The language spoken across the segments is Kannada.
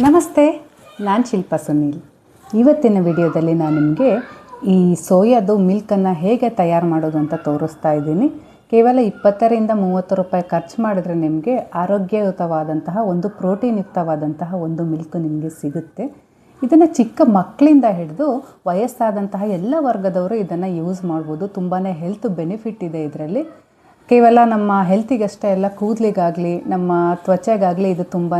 ನಮಸ್ತೆ, ನಾನು ಶಿಲ್ಪಾ ಸುನೀಲ್. ಇವತ್ತಿನ ವಿಡಿಯೋದಲ್ಲಿ ನಾನು ನಿಮಗೆ ಈ ಸೋಯಾದು ಮಿಲ್ಕನ್ನು ಹೇಗೆ ತಯಾರು ಮಾಡೋದು ಅಂತ ತೋರಿಸ್ತಾ ಇದ್ದೀನಿ. ಕೇವಲ ಇಪ್ಪತ್ತರಿಂದ ಮೂವತ್ತು ರೂಪಾಯಿ ಖರ್ಚು ಮಾಡಿದ್ರೆ ನಿಮಗೆ ಆರೋಗ್ಯಯುತವಾದಂತಹ ಒಂದು ಪ್ರೋಟೀನ್ ಯುಕ್ತವಾದಂತಹ ಒಂದು ಮಿಲ್ಕ್ ನಿಮಗೆ ಸಿಗುತ್ತೆ. ಇದನ್ನು ಚಿಕ್ಕ ಮಕ್ಕಳಿಂದ ಹಿಡಿದು ವಯಸ್ಸಾದಂತಹ ಎಲ್ಲ ವರ್ಗದವರು ಇದನ್ನು ಯೂಸ್ ಮಾಡ್ಬೋದು. ತುಂಬಾ ಹೆಲ್ತ್ ಬೆನಿಫಿಟ್ ಇದೆ ಇದರಲ್ಲಿ. ಕೇವಲ ನಮ್ಮ ಹೆಲ್ತಿಗಷ್ಟೇ ಅಲ್ಲ, ಕೂದಲಿಗಾಗಲಿ, ನಮ್ಮ ತ್ವಚೆಗಾಗಲಿ ಇದು ತುಂಬಾ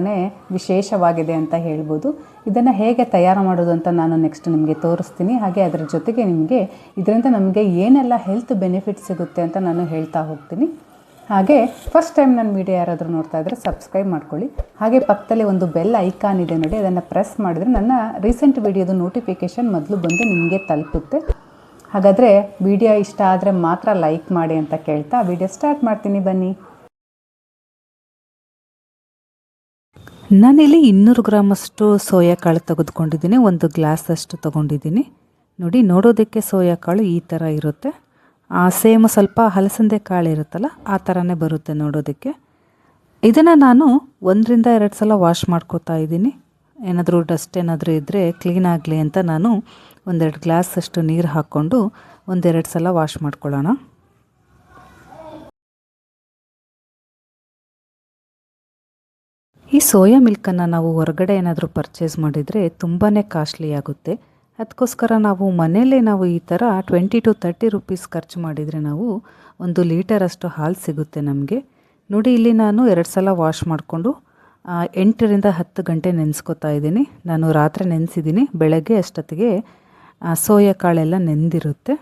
ವಿಶೇಷವಾಗಿದೆ ಅಂತ ಹೇಳ್ಬೋದು. ಇದನ್ನು ಹೇಗೆ ತಯಾರು ಮಾಡೋದು ಅಂತ ನಾನು ನೆಕ್ಸ್ಟ್ ನಿಮಗೆ ತೋರಿಸ್ತೀನಿ. ಹಾಗೆ ಅದರ ಜೊತೆಗೆ ನಿಮಗೆ ಇದರಿಂದ ನಮಗೆ ಏನೆಲ್ಲ ಹೆಲ್ತ್ ಬೆನಿಫಿಟ್ ಸಿಗುತ್ತೆ ಅಂತ ನಾನು ಹೇಳ್ತಾ ಹೋಗ್ತೀನಿ. ಹಾಗೆ ಫಸ್ಟ್ ಟೈಮ್ ನನ್ನ ವಿಡಿಯೋ ಯಾರಾದರೂ ನೋಡ್ತಾ ಇದ್ದರೆ ಸಬ್ಸ್ಕ್ರೈಬ್ ಮಾಡ್ಕೊಳ್ಳಿ. ಹಾಗೆ ಪಕ್ಕದಲ್ಲಿ ಒಂದು ಬೆಲ್ ಐಕಾನ್ ಇದೆ ನೋಡಿ, ಅದನ್ನು ಪ್ರೆಸ್ ಮಾಡಿದ್ರೆ ನನ್ನ ರೀಸೆಂಟ್ ವಿಡಿಯೋದು ನೋಟಿಫಿಕೇಷನ್ ಮೊದಲು ಬಂದು ನಿಮಗೆ ತಲುಪುತ್ತೆ. ಹಾಗಾದರೆ ವಿಡಿಯೋ ಇಷ್ಟ ಆದರೆ ಮಾತ್ರ ಲೈಕ್ ಮಾಡಿ ಅಂತ ಕೇಳ್ತಾ ವಿಡಿಯೋ ಸ್ಟಾರ್ಟ್ ಮಾಡ್ತೀನಿ ಬನ್ನಿ. ನಾನಿಲ್ಲಿ ಇನ್ನೂರು ಗ್ರಾಮಷ್ಟು ಸೋಯಾ ಕಾಳು ತೆಗೆದುಕೊಂಡಿದ್ದೀನಿ, ಒಂದು ಗ್ಲಾಸ್ ಅಷ್ಟು ತೊಗೊಂಡಿದ್ದೀನಿ. ನೋಡಿ, ನೋಡೋದಕ್ಕೆ ಸೋಯಾ ಕಾಳು ಈ ಥರ ಇರುತ್ತೆ. ಸೇಮ್ ಸ್ವಲ್ಪ ಹಲಸಂದೆ ಕಾಳು ಇರುತ್ತಲ್ಲ, ಆ ಥರನೇ ಬರುತ್ತೆ ನೋಡೋದಕ್ಕೆ. ಇದನ್ನು ನಾನು ಒಂದರಿಂದ ಎರಡು ಸಲ ವಾಶ್ ಮಾಡ್ಕೋತಾ ಇದ್ದೀನಿ. ಏನಾದರೂ ಡಸ್ಟ್ ಏನಾದರೂ ಇದ್ದರೆ ಕ್ಲೀನ್ ಆಗಲಿ ಅಂತ ನಾನು ಒಂದೆರಡು ಗ್ಲಾಸಷ್ಟು ನೀರು ಹಾಕ್ಕೊಂಡು ಒಂದೆರಡು ಸಲ ವಾಶ್ ಮಾಡ್ಕೊಳ್ಳೋಣ. ಈ ಸೋಯಾ ಮಿಲ್ಕನ್ನು ನಾವು ಹೊರಗಡೆ ಏನಾದರೂ ಪರ್ಚೇಸ್ ಮಾಡಿದರೆ ತುಂಬಾ ಕಾಸ್ಟ್ಲಿ ಆಗುತ್ತೆ. ಅದಕ್ಕೋಸ್ಕರ ನಾವು ಮನೆಯಲ್ಲೇ ನಾವು ಈ ಥರ ಟ್ವೆಂಟಿ ಟು ತರ್ಟಿ ರುಪೀಸ್ ಖರ್ಚು ಮಾಡಿದರೆ ನಾವು ಒಂದು ಲೀಟರಷ್ಟು ಹಾಲು ಸಿಗುತ್ತೆ ನಮಗೆ. ನೋಡಿ, ಇಲ್ಲಿ ನಾನು ಎರಡು ಸಲ ವಾಶ್ ಮಾಡಿಕೊಂಡು ಎಂಟರಿಂದ ಹತ್ತು ಗಂಟೆ ನೆನೆಸ್ಕೊತಾ ಇದ್ದೀನಿ. ನಾನು ರಾತ್ರಿ ನೆನೆಸಿದ್ದೀನಿ, ಬೆಳಗ್ಗೆ ಅಷ್ಟೊತ್ತಿಗೆ ಸೋಯಾ ಕಾಳೆಲ್ಲ ನೆಂದಿರುತ್ತೆ.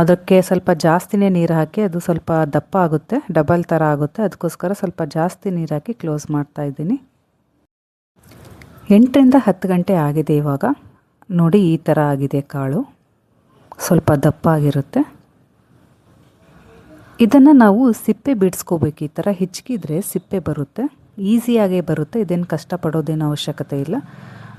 ಅದಕ್ಕೆ ಸ್ವಲ್ಪ ಜಾಸ್ತಿನೇ ನೀರು ಹಾಕಿ ಅದು ಸ್ವಲ್ಪ ದಪ್ಪ ಆಗುತ್ತೆ, ಡಬಲ್ ಥರ ಆಗುತ್ತೆ. ಅದಕ್ಕೋಸ್ಕರ ಸ್ವಲ್ಪ ಜಾಸ್ತಿ ನೀರು ಹಾಕಿ ಕ್ಲೋಸ್ ಮಾಡ್ತಾ ಇದ್ದೀನಿ. ಎಂಟರಿಂದ ಹತ್ತು ಗಂಟೆ ಆಗಿದೆ ಇವಾಗ. ನೋಡಿ ಈ ಥರ ಆಗಿದೆ ಕಾಳು. ಸ್ವಲ್ಪ ದಪ್ಪ ಆಗಿರುತ್ತೆ. ಇದನ್ನು ನಾವು ಸಿಪ್ಪೆ ಬಿಡಿಸ್ಕೋಬೇಕು ಈ ಥರ. ಹಿಚ್ಕಿದ್ರೆ ಸಿಪ್ಪೆ ಬರುತ್ತೆ. ಈಸಿಯಾಗೇ ಬರುತ್ತೆ. ಇದೇನು ಕಷ್ಟಪಡೋದೇನು ಅವಶ್ಯಕತೆ ಇಲ್ಲ.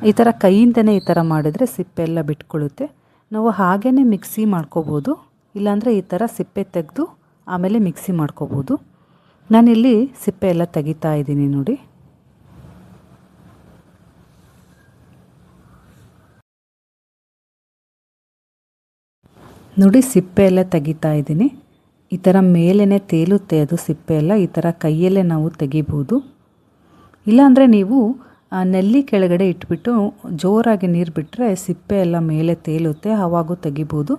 ಈ ಥರ ಕೈಯಿಂದನೇ ಈ ಥರ ಮಾಡಿದರೆ ಸಿಪ್ಪೆ ಎಲ್ಲ ಬಿಟ್ಕೊಳ್ಳುತ್ತೆ ನಾವು ಹಾಗೇ ಮಿಕ್ಸಿ ಮಾಡ್ಕೋಬೋದು. ಇಲ್ಲಾಂದರೆ ಈ ಥರ ಸಿಪ್ಪೆ ತೆಗೆದು ಆಮೇಲೆ ಮಿಕ್ಸಿ ಮಾಡ್ಕೋಬೋದು. ನಾನಿಲ್ಲಿ ಸಿಪ್ಪೆ ಎಲ್ಲ ತೆಗಿತಾ ಇದ್ದೀನಿ ನೋಡಿ. ನೋಡಿ ಸಿಪ್ಪೆ ಎಲ್ಲ ತೆಗಿತಾ ಇದ್ದೀನಿ. ಈ ಥರ ಮೇಲೇ ತೇಲುತ್ತೆ ಅದು ಸಿಪ್ಪೆ ಎಲ್ಲ. ಈ ಥರ ಕೈಯಲ್ಲೇ ನಾವು ತೆಗಿಬೋದು. ಇಲ್ಲಾಂದರೆ ನೀವು ನೆಲ್ಲಿ ಕೆಳಗಡೆ ಇಟ್ಬಿಟ್ಟು ಜೋರಾಗಿ ನೀರು ಬಿಟ್ಟರೆ ಸಿಪ್ಪೆ ಎಲ್ಲ ಮೇಲೆ ತೇಲುತ್ತೆ ಆವಾಗೂ ತೆಗಿಬೋದು.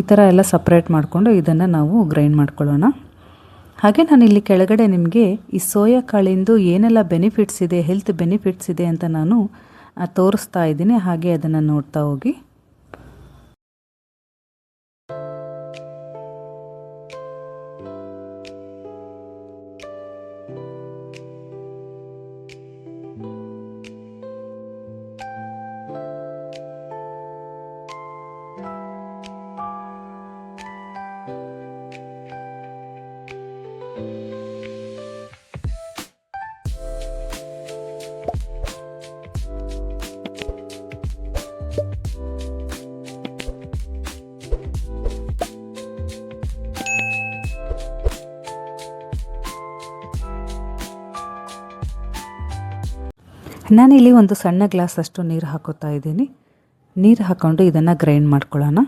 ಈ ಥರ ಎಲ್ಲ ಸಪ್ರೇಟ್ ಮಾಡಿಕೊಂಡು ಇದನ್ನು ನಾವು ಗ್ರೈಂಡ್ ಮಾಡ್ಕೊಳ್ಳೋಣ. ಹಾಗೆ ನಾನು ಇಲ್ಲಿ ಕೆಳಗಡೆ ನಿಮಗೆ ಈ ಸೋಯಾ ಕಾಳಿಂದು ಏನೆಲ್ಲ ಬೆನಿಫಿಟ್ಸ್ ಇದೆ ಹೆಲ್ತ್ ಬೆನಿಫಿಟ್ಸ್ ಇದೆ ಅಂತ ನಾನು ತೋರಿಸ್ತಾ ಇದ್ದೀನಿ. ಹಾಗೆ ಅದನ್ನು ನೋಡ್ತಾ ಹೋಗಿ. ನಾನಿಲ್ಲಿ ಒಂದು ಸಣ್ಣ ಗ್ಲಾಸ್ ಅಷ್ಟು ನೀರು ಹಾಕೋತಾ ಇದ್ದೀನಿ. ನೀರು ಹಾಕ್ಕೊಂಡು ಇದನ್ನು ಗ್ರೈಂಡ್ ಮಾಡ್ಕೊಳ್ಳೋಣ.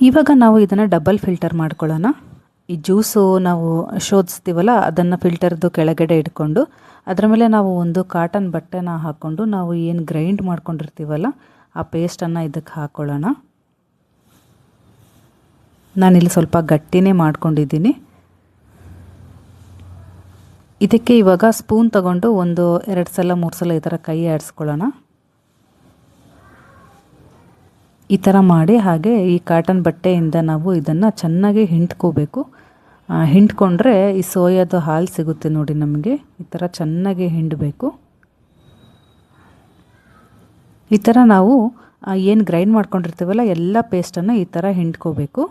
ಇವಾಗ ನಾವು ಇದನ್ನು ಡಬಲ್ ಫಿಲ್ಟರ್ ಮಾಡ್ಕೊಳ್ಳೋಣ. ಈ ಜ್ಯೂಸು ನಾವು ಶೋಧಿಸ್ತೀವಲ್ಲ, ಅದನ್ನು ಫಿಲ್ಟರ್ದು ಕೆಳಗಡೆ ಇಟ್ಕೊಂಡು, ಅದರ ಮೇಲೆ ನಾವು ಒಂದು ಕಾಟನ್ ಬಟ್ಟೆನ ಹಾಕ್ಕೊಂಡು ನಾವು ಏನು ಗ್ರೈಂಡ್ ಮಾಡ್ಕೊಂಡಿರ್ತೀವಲ್ಲ, ಆ ಪೇಸ್ಟನ್ನು ಇದಕ್ಕೆ ಹಾಕ್ಕೊಳ್ಳೋಣ ನಾನಿಲ್ಲಿ ಸ್ವಲ್ಪ ಗಟ್ಟಿನೇ ಮಾಡ್ಕೊಂಡಿದ್ದೀನಿ. ಇದಕ್ಕೆ ಇವಾಗ ಸ್ಪೂನ್ ತಗೊಂಡು ಒಂದು ಎರಡು ಸಲ, ಮೂರು ಸಲ ಈ ಥರ ಕೈ ಆಡಿಸ್ಕೊಳ್ಳೋಣ. ಈ ಥರ ಮಾಡಿ ಹಾಗೆ ಈ ಕಾಟನ್ ಬಟ್ಟೆಯಿಂದ ನಾವು ಇದನ್ನು ಚೆನ್ನಾಗಿ ಹಿಂಟ್ಕೋಬೇಕು. ಹಿಂಡ್ಕೊಂಡ್ರೆ ಈ ಸೋಯಾದು ಹಾಲು ಸಿಗುತ್ತೆ ನೋಡಿ ನಮಗೆ. ಈ ಥರ ಚೆನ್ನಾಗಿ ಹಿಂಡಬೇಕು. ಈ ಥರ ನಾವು ಏನು ಗ್ರೈಂಡ್ ಮಾಡ್ಕೊಂಡಿರ್ತೀವಲ್ಲ ಎಲ್ಲ ಪೇಸ್ಟನ್ನು ಈ ಥರ ಹಿಂಡ್ಕೋಬೇಕು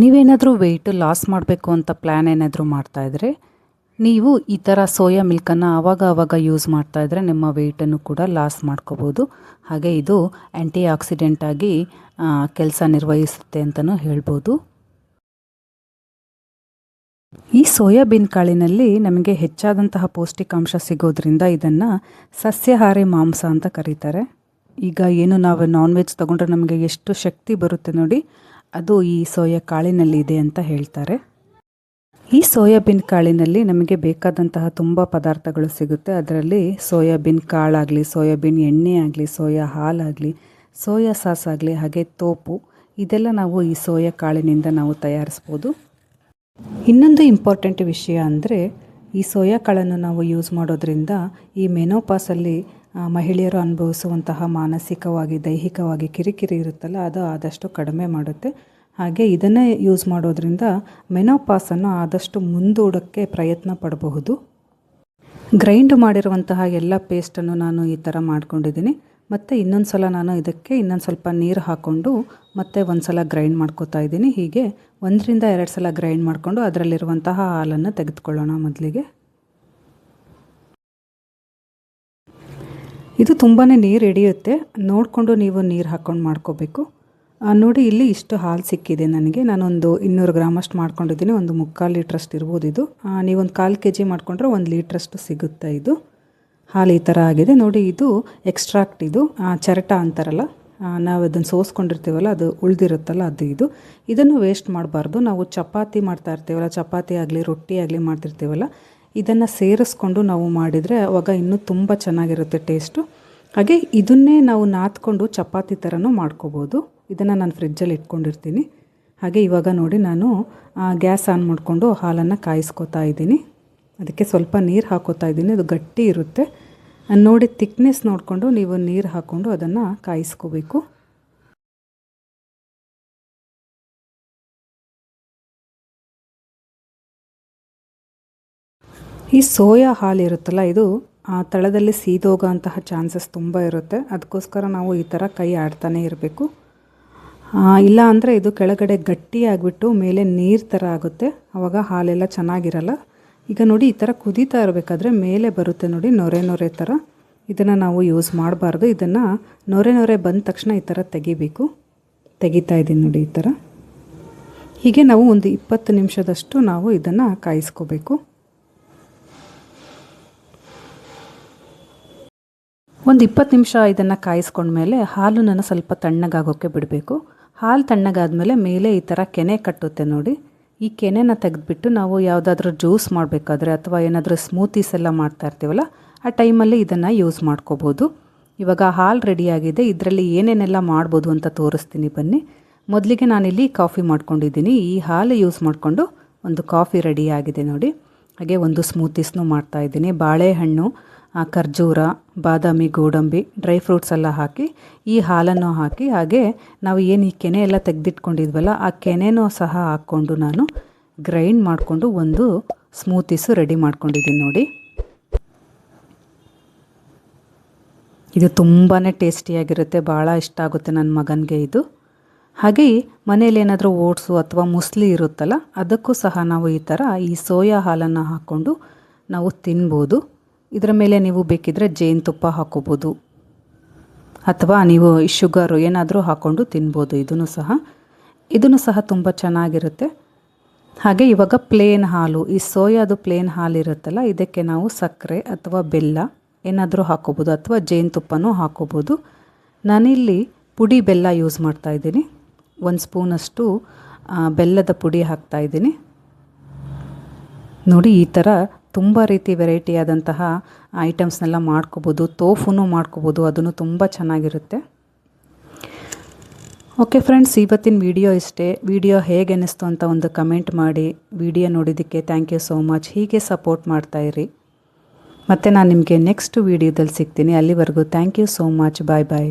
ನೀವೇನಾದರೂ ವೆಯ್ಟ್ ಲಾಸ್ ಮಾಡಬೇಕು ಅಂತ ಪ್ಲ್ಯಾನ್ ಏನಾದರೂ ಮಾಡ್ತಾಯಿದ್ರೆ ನೀವು ಈ ಥರ ಸೋಯಾ ಮಿಲ್ಕನ್ನು ಆವಾಗ ಆವಾಗ ಯೂಸ್ ಮಾಡ್ತಾ ಇದ್ದರೆ ನಿಮ್ಮ ವೆಯ್ಟನ್ನು ಕೂಡ ಲಾಸ್ ಮಾಡ್ಕೋಬೋದು. ಹಾಗೆ ಇದು ಆ್ಯಂಟಿ ಆಕ್ಸಿಡೆಂಟ್ ಆಗಿ ಕೆಲಸ ನಿರ್ವಹಿಸುತ್ತೆ ಅಂತಲೂ ಹೇಳ್ಬೋದು. ಈ ಸೋಯಾಬೀನ್ ಕಾಳಿನಲ್ಲಿ ನಮಗೆ ಹೆಚ್ಚಾದಂತಹ ಪೌಷ್ಟಿಕಾಂಶ ಸಿಗೋದ್ರಿಂದ ಇದನ್ನು ಸಸ್ಯಾಹಾರಿ ಮಾಂಸ ಅಂತ ಕರೀತಾರೆ. ಈಗ ಏನು ನಾವು ನಾನ್ ವೆಜ್ ತೊಗೊಂಡ್ರೆ ನಮಗೆ ಎಷ್ಟು ಶಕ್ತಿ ಬರುತ್ತೆ ನೋಡಿ, ಅದು ಈ ಸೋಯಾ ಕಾಳಿನಲ್ಲಿ ಇದೆ ಅಂತ ಹೇಳ್ತಾರೆ. ಈ ಸೋಯಾಬೀನ್ ಕಾಳಿನಲ್ಲಿ ನಮಗೆ ಬೇಕಾದಂತಹ ತುಂಬ ಪದಾರ್ಥಗಳು ಸಿಗುತ್ತೆ. ಅದರಲ್ಲಿ ಸೋಯಾಬೀನ್ ಕಾಳಾಗಲಿ, ಸೋಯಾಬೀನ್ ಎಣ್ಣೆ ಆಗಲಿ, ಸೋಯಾ ಹಾಲಾಗಲಿ, ಸೋಯಾ ಸಾಸ್ ಆಗಲಿ, ಹಾಗೆ ತೋಪು, ಇದೆಲ್ಲ ನಾವು ಈ ಸೋಯಾ ಕಾಳಿನಿಂದ ನಾವು ತಯಾರಿಸ್ಬೋದು. ಇನ್ನೊಂದು ಇಂಪಾರ್ಟೆಂಟ್ ವಿಷಯ ಅಂದರೆ ಈ ಸೋಯಾ ಕಾಳನ್ನು ನಾವು ಯೂಸ್ ಮಾಡೋದ್ರಿಂದ ಈ ಮೆನೋಪಾಸಲ್ಲಿ ಮಹಿಳೆಯರು ಅನುಭವಿಸುವಂತಹ ಮಾನಸಿಕವಾಗಿ, ದೈಹಿಕವಾಗಿ ಕಿರಿಕಿರಿ ಇರುತ್ತಲ್ಲ, ಅದು ಆದಷ್ಟು ಕಡಿಮೆ ಮಾಡುತ್ತೆ. ಹಾಗೆ ಇದನ್ನೇ ಯೂಸ್ ಮಾಡೋದ್ರಿಂದ ಮೆನೋಪಾಸನ್ನು ಆದಷ್ಟು ಮುಂದೂಡೋಕ್ಕೆ ಪ್ರಯತ್ನ ಪಡಬಹುದು. ಗ್ರೈಂಡ್ ಮಾಡಿರುವಂತಹ ಎಲ್ಲ ಪೇಸ್ಟನ್ನು ನಾನು ಈ ಥರ ಮಾಡ್ಕೊಂಡಿದ್ದೀನಿ. ಮತ್ತು ಇನ್ನೊಂದು ಸಲ ನಾನು ಇದಕ್ಕೆ ಇನ್ನೊಂದು ಸ್ವಲ್ಪ ನೀರು ಹಾಕ್ಕೊಂಡು ಮತ್ತೆ ಒಂದು ಸಲ ಗ್ರೈಂಡ್ ಮಾಡ್ಕೋತಾ ಇದ್ದೀನಿ. ಹೀಗೆ ಒಂದರಿಂದ ಎರಡು ಸಲ ಗ್ರೈಂಡ್ ಮಾಡಿಕೊಂಡು ಅದರಲ್ಲಿರುವಂತಹ ಹಾಲನ್ನು ತೆಗೆದುಕೊಳ್ಳೋಣ ಮೊದಲಿಗೆ. ಇದು ತುಂಬಾ ನೀರು ಹಿಡಿಯುತ್ತೆ. ನೋಡಿಕೊಂಡು ನೀವು ನೀರು ಹಾಕ್ಕೊಂಡು ಮಾಡ್ಕೋಬೇಕು. ನೋಡಿ, ಇಲ್ಲಿ ಇಷ್ಟು ಹಾಲು ಸಿಕ್ಕಿದೆ ನನಗೆ. ನಾನೊಂದು ಇನ್ನೂರು ಗ್ರಾಮಷ್ಟು ಮಾಡ್ಕೊಂಡಿದ್ದೀನಿ. ಒಂದು ಮುಕ್ಕಾಲು ಲೀಟ್ರಷ್ಟು ಇರ್ಬೋದು ಇದು. ನೀವೊಂದು ಕಾಲು ಕೆ ಜಿ ಮಾಡಿಕೊಂಡ್ರೆ ಒಂದು ಲೀಟ್ರಷ್ಟು ಸಿಗುತ್ತೆ ಇದು. ಹಾಲು ಈ ಥರ ಆಗಿದೆ. ನೋಡಿ, ಇದು ಎಕ್ಸ್ಟ್ರಾಕ್ಟ್ ಇದು. ಚರಟ ಅಂತಾರಲ್ಲ ನಾವು ಅದನ್ನು ಸೋಸ್ಕೊಂಡಿರ್ತೀವಲ್ಲ, ಅದು ಉಳಿದಿರುತ್ತಲ್ಲ, ಅದು ಇದು. ಇದನ್ನು ವೇಸ್ಟ್ ಮಾಡಬಾರ್ದು. ನಾವು ಚಪಾತಿ ಮಾಡ್ತಾ ಇರ್ತೀವಲ್ಲ, ಚಪಾತಿ ಆಗಲಿ, ರೊಟ್ಟಿ ಆಗಲಿ ಮಾಡ್ತಿರ್ತೀವಲ್ಲ, ಇದನ್ನು ಸೇರಿಸ್ಕೊಂಡು ನಾವು ಮಾಡಿದರೆ ಅವಾಗ ಇನ್ನೂ ತುಂಬ ಚೆನ್ನಾಗಿರುತ್ತೆ ಟೇಸ್ಟು ಹಾಗೆ ಇದನ್ನೇ ನಾವು ನಾದ್ಕೊಂಡು ಚಪಾತಿ ಥರನೂ ಮಾಡ್ಕೋಬೋದು. ಇದನ್ನು ನಾನು ಫ್ರಿಜ್ಜಲ್ಲಿ ಇಟ್ಕೊಂಡಿರ್ತೀನಿ. ಹಾಗೆ ಇವಾಗ ನೋಡಿ ನಾನು ಗ್ಯಾಸ್ ಆನ್ ಮಾಡಿಕೊಂಡು ಹಾಲನ್ನು ಕಾಯಿಸ್ಕೊತಾ ಇದ್ದೀನಿ. ಅದಕ್ಕೆ ಸ್ವಲ್ಪ ನೀರು ಹಾಕೋತಾ ಇದ್ದೀನಿ. ಅದು ಗಟ್ಟಿ ಇರುತ್ತೆ. ನೋಡಿ ತಿಕ್ನೆಸ್ ನೋಡಿಕೊಂಡು ನೀವು ನೀರು ಹಾಕ್ಕೊಂಡು ಅದನ್ನು ಕಾಯಿಸ್ಕೋಬೇಕು. ಈ ಸೋಯಾ ಹಾಲು ಇರುತ್ತಲ್ಲ, ಇದು ಆ ತಳದಲ್ಲಿ ಸೀದೋಗೋ ಅಂತಹ ಚಾನ್ಸಸ್ ತುಂಬ ಇರುತ್ತೆ. ಅದಕ್ಕೋಸ್ಕರ ನಾವು ಈ ಥರ ಕೈ ಆಡ್ತಾನೆ ಇರಬೇಕು. ಇಲ್ಲ ಅಂದರೆ ಇದು ಕೆಳಗಡೆ ಗಟ್ಟಿ ಆಗಿಬಿಟ್ಟು ಮೇಲೆ ನೀರು ಥರ ಆಗುತ್ತೆ. ಆವಾಗ ಹಾಲೆಲ್ಲ ಚೆನ್ನಾಗಿರಲ್ಲ. ಈಗ ನೋಡಿ, ಈ ಥರ ಕುದೀತಾ ಇರಬೇಕಾದ್ರೆ ಮೇಲೆ ಬರುತ್ತೆ ನೋಡಿ, ನೊರೆ ನೊರೆ ಥರ ಇದನ್ನು ನಾವು ಯೂಸ್ ಮಾಡಬಾರ್ದು. ಇದನ್ನು ನೊರೆ ನೊರೆ ಬಂದ ತಕ್ಷಣ ಈ ಥರ ತೆಗಿಬೇಕು. ತೆಗಿತಾ ಇದ್ದೀನಿ ನೋಡಿ ಈ ಥರ ಹೀಗೆ ನಾವು ಒಂದು ಇಪ್ಪತ್ತು ನಿಮಿಷದಷ್ಟು ನಾವು ಇದನ್ನು ಕಾಯಿಸ್ಕೋಬೇಕು. ಒಂದು ಇಪ್ಪತ್ತು ನಿಮಿಷ ಇದನ್ನು ಕಾಯಿಸ್ಕೊಂಡ್ಮೇಲೆ ಹಾಲು ನಾನು ಸ್ವಲ್ಪ ತಣ್ಣಗಾಗೋಕ್ಕೆ ಬಿಡಬೇಕು. ಹಾಲು ತಣ್ಣಗಾದ್ಮೇಲೆ ಮೇಲೆ ಈ ಥರ ಕೆನೆ ಕಟ್ಟುತ್ತೆ ನೋಡಿ. ಈ ಕೆನೆನ ತೆಗೆದ್ಬಿಟ್ಟು ನಾವು ಯಾವುದಾದ್ರೂ ಜ್ಯೂಸ್ ಮಾಡಬೇಕಾದ್ರೆ ಅಥವಾ ಏನಾದರೂ ಸ್ಮೂತೀಸ್ ಎಲ್ಲ ಮಾಡ್ತಾ ಇರ್ತೀವಲ್ಲ, ಆ ಟೈಮಲ್ಲಿ ಇದನ್ನು ಯೂಸ್ ಮಾಡ್ಕೋಬೋದು. ಇವಾಗ ಹಾಲು ರೆಡಿಯಾಗಿದೆ ಇದರಲ್ಲಿ ಏನೇನೆಲ್ಲ ಮಾಡ್ಬೋದು ಅಂತ ತೋರಿಸ್ತೀನಿ ಬನ್ನಿ. ಮೊದಲಿಗೆ ನಾನಿಲ್ಲಿ ಕಾಫಿ ಮಾಡ್ಕೊಂಡಿದ್ದೀನಿ. ಈ ಹಾಲು ಯೂಸ್ ಮಾಡಿಕೊಂಡು ಒಂದು ಕಾಫಿ ರೆಡಿಯಾಗಿದೆ ನೋಡಿ. ಹಾಗೆ ಒಂದು ಸ್ಮೂತೀಸ್ನೂ ಮಾಡ್ತಾ ಇದ್ದೀನಿ. ಬಾಳೆಹಣ್ಣು ಖರ್ಜೂರ, ಬಾದಾಮಿ, ಗೋಡಂಬಿ, ಡ್ರೈ ಫ್ರೂಟ್ಸ್ ಎಲ್ಲ ಹಾಕಿ, ಈ ಹಾಲನ್ನು ಹಾಕಿ, ಹಾಗೆ ನಾವು ಏನು ಈ ಕೆನೆ ಎಲ್ಲ ತೆಗೆದಿಟ್ಕೊಂಡಿದ್ವಲ್ಲ, ಆ ಕೆನೆನೂ ಸಹ ಹಾಕ್ಕೊಂಡು ನಾನು ಗ್ರೈಂಡ್ ಮಾಡಿಕೊಂಡು ಒಂದು ಸ್ಮೂತೀಸು ರೆಡಿ ಮಾಡ್ಕೊಂಡಿದ್ದೀನಿ ನೋಡಿ. ಇದು ತುಂಬಾ ಟೇಸ್ಟಿಯಾಗಿರುತ್ತೆ, ಭಾಳ ಇಷ್ಟ ಆಗುತ್ತೆ ನನ್ನ ಮಗನಿಗೆ ಇದು. ಹಾಗೆ ಮನೇಲಿ ಏನಾದರೂ ಓಟ್ಸು ಅಥವಾ ಮುಸ್ಲಿ ಇರುತ್ತಲ್ಲ, ಅದಕ್ಕೂ ಸಹ ನಾವು ಈ ಥರ ಈ ಸೋಯಾ ಹಾಲನ್ನು ಹಾಕ್ಕೊಂಡು ನಾವು ತಿನ್ಬೋದು. ಇದರ ಮೇಲೆ ನೀವು ಬೇಕಿದ್ರೆ ಜೇನುತುಪ್ಪ ಹಾಕೋಬೋದು. ಅಥವಾ ನೀವು ಶುಗರು ಏನಾದರೂ ಹಾಕ್ಕೊಂಡು ತಿನ್ಬೋದು. ಇದನ್ನು ಸಹ ಇದನ್ನು ಸಹ ತುಂಬ ಚೆನ್ನಾಗಿರುತ್ತೆ. ಹಾಗೆ ಇವಾಗ ಪ್ಲೇನ್ ಹಾಲು, ಈ ಸೋಯಾದು ಪ್ಲೇನ್ ಹಾಲು ಇರುತ್ತಲ್ಲ, ಇದಕ್ಕೆ ನಾವು ಸಕ್ಕರೆ ಅಥವಾ ಬೆಲ್ಲ ಏನಾದರೂ ಹಾಕೋಬೋದು, ಅಥವಾ ಜೇನುತುಪ್ಪನೂ ಹಾಕೋಬೋದು. ನಾನಿಲ್ಲಿ ಪುಡಿ ಬೆಲ್ಲ ಯೂಸ್ ಮಾಡ್ತಾ ಇದ್ದೀನಿ. ಒಂದು ಸ್ಪೂನಷ್ಟು ಬೆಲ್ಲದ ಪುಡಿ ಹಾಕ್ತಾ ಇದ್ದೀನಿ. ನೋಡಿ, ಈ ಥರ ತುಂಬ ರೀತಿ ವೆರೈಟಿ ಆದಂತಹ ಐಟಮ್ಸ್ನೆಲ್ಲ ಮಾಡ್ಕೋಬೋದು ತೋಫೂ ಮಾಡ್ಕೋಬೋದು, ಅದನ್ನು ತುಂಬ ಚೆನ್ನಾಗಿರುತ್ತೆ. ಓಕೆ ಫ್ರೆಂಡ್ಸ್ ಇವತ್ತಿನ ವಿಡಿಯೋ ಇಷ್ಟೇ. ವಿಡಿಯೋ ಹೇಗೆ ಅನ್ನಿಸ್ತು ಅಂತ ಒಂದು ಕಮೆಂಟ್ ಮಾಡಿ. ವಿಡಿಯೋ ನೋಡಿದ್ದಕ್ಕೆ ಥ್ಯಾಂಕ್ ಯು ಸೋ ಮಚ್ ಹೀಗೆ ಸಪೋರ್ಟ್ ಮಾಡ್ತಾಯಿರಿ ಮತ್ತು ನಾನು ನಿಮಗೆ ನೆಕ್ಸ್ಟ್ ವೀಡಿಯೋದಲ್ಲಿ ಸಿಗ್ತೀನಿ. ಅಲ್ಲಿವರೆಗೂ thank you so much bye bye